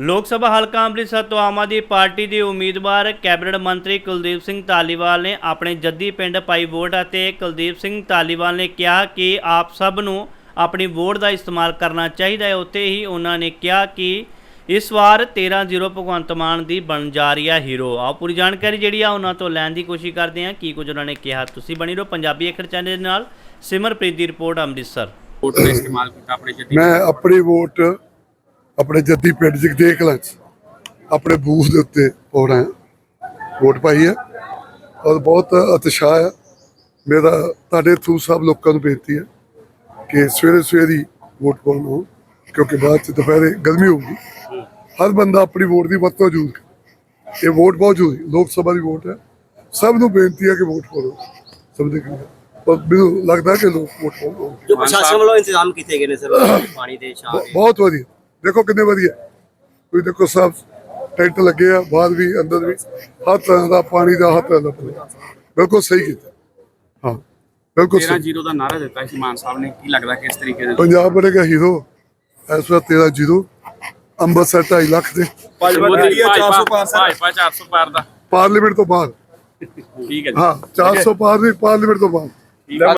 ਲੋਕ ਸਭਾ ਹਲਕਾ ਅੰਮ੍ਰਿਤਸਰ ਤੋਂ ਆਮ ਆਦਮੀ ਪਾਰਟੀ ਦੇ ਉਮੀਦਵਾਰ ਕੈਬਨਿਟ ਮੰਤਰੀ ਕੁਲਦੀਪ ਸਿੰਘ ਧਾਲੀਵਾਲ ਨੇ ਆਪਣੇ ਜੱਦੀ ਪਿੰਡ ਪਾਈ ਵੋਟ ਅਤੇ ਕੁਲਦੀਪ ਸਿੰਘ ਧਾਲੀਵਾਲ ਨੇ ਕਿਹਾ ਕਿ ਆਪ ਸਭ ਨੂੰ ਆਪਣੀ ਵੋਟ ਦਾ ਇਸਤੇਮਾਲ ਕਰਨਾ ਚਾਹੀਦਾ ਹੈ। ਉੱਥੇ ਹੀ ਉਹਨਾਂ ਨੇ ਕਿਹਾ ਕਿ ਇਸ ਵਾਰ 13-0 ਭਗਵੰਤ ਮਾਨ ਦੀ ਬਣ ਜਾ ਰਹੀ ਹੈ ਹੀਰੋ। ਆਓ ਪੂਰੀ ਜਾਣਕਾਰੀ ਜਿਹੜੀ ਆ ਉਹਨਾਂ ਤੋਂ ਲੈਣ ਦੀ ਕੋਸ਼ਿਸ਼ ਕਰਦੇ ਹਾਂ। ਕੀ ਕੁਝ ਉਹਨਾਂ ਨੇ ਕਿਹਾ? ਤੁਸੀਂ ਬਣੀ ਰਹੋ ਪੰਜਾਬੀ ਅੱਖਰ ਚੈਨਲ ਦੇ ਨਾਲ। ਸਿਮਰਪ੍ਰੀਤ ਦੀ ਰਿਪੋਰਟ ਅੰਮ੍ਰਿਤਸਰ। ਵੋਟ ਦਾ ਇਸਤੇਮਾਲ ਕੀਤਾ ਆਪਣੇ ਜੱਦੀ ਮੈਂ ਆਪਣੀ ਵੋਟ ਆਪਣੇ ਜੱਦੀ ਪਿੰਡ ਜਗਦੇਖ ਕਲਾਂ 'ਚ ਆਪਣੇ ਬੂਥ ਦੇ ਉੱਤੇ ਪਾਉਣਾ ਵੋਟ ਪਾਈ ਹੈ। ਔਰ ਬਹੁਤ ਉਤਸ਼ਾਹ ਹੈ। ਮੇਰਾ ਤੁਹਾਡੇ ਥਰੂ ਸਭ ਲੋਕਾਂ ਨੂੰ ਬੇਨਤੀ ਹੈ ਕਿ ਸਵੇਰੇ ਸਵੇਰੇ ਵੋਟ ਪਾਉਣ ਕਿਉਂਕਿ ਬਾਅਦ ਚ ਦੁਪਹਿਰੇ ਗਰਮੀ ਹੋਊਗੀ। ਹਰ ਬੰਦਾ ਆਪਣੀ ਵੋਟ ਦੀ ਵਰਤੋਂ ਜ਼ਰੂਰ ਇਹ ਵੋਟ ਬਹੁਤ ਜ਼ਰੂਰੀ ਲੋਕ ਸਭਾ ਦੀ ਵੋਟ ਹੈ। ਸਭ ਨੂੰ ਬੇਨਤੀ ਹੈ ਕਿ ਵੋਟ ਪਾਓ ਸਭ ਦੇ ਕੋਲ ਪਰ ਮੈਨੂੰ ਲੱਗਦਾ ਕਿ ਲੋਕ ਵੋਟ ਪਾਉਣਗੇ ਜੋ ਪ੍ਰਸ਼ਾਸਨ ਵੱਲੋਂ ਇੰਤਜ਼ਾਮ ਕੀਤੇ ਗਏ ਨੇ ਸਰ ਪਾਣੀ ਦੇ ਦੇ। ਬਹੁਤ ਵਧੀਆ। ਦੇਖੋ ਕਿੰਨੇ ਵਧੀਆ। ਤੁਸੀਂ ਦੇਖੋ ਸਭ ਟੈਂਟ ਲੱਗੇ ਆ ਬਾਹਰ ਵੀ ਅੰਦਰ ਵੀ ਹਰ ਤਰ੍ਹਾਂ ਦਾ ਪਾਣੀ ਦਾ ਹਰ ਤਰ੍ਹਾਂ ਦਾ ਪਾਣੀ। ਬਿਲਕੁਲ ਸਹੀ ਕੀਤਾ। ਹਾਂ ਬਿਲਕੁਲ 13 ਸਹੀ। ਜ਼ੀਰੋ ਦਾ ਨਾਰਾ ਦਿੱਤਾ ਸੀ ਮਾਨ ਸਾਹਿਬ ਨੇ ਕੀ ਲੱਗਦਾ ਕਿਸ ਤਰੀਕੇ ਦੇ ਪੰਜਾਬ ਬਣੇਗਾ ਹੀਰੋ ਇਸ ਵਾਰ 13 ਜ਼ੀਰੋ ਅੰਮ੍ਰਿਤਸਰ 2.5 ਲੱਖ ਦੇ। ਮੋਦੀ 400 ਪਾਰ ਭਾਜਪਾ 400 ਪਾਰ ਦਾ। ਪਾਰਲੀਮੈਂਟ ਤੋਂ ਬਾਅਦ। ਠੀਕ ਹੈ ਜੀ। ਹਾਂ 400 ਪਾਰ ਨਹੀਂ ਪਾਰਲੀਮੈਂਟ ਤੋਂ ਬਾਅਦ।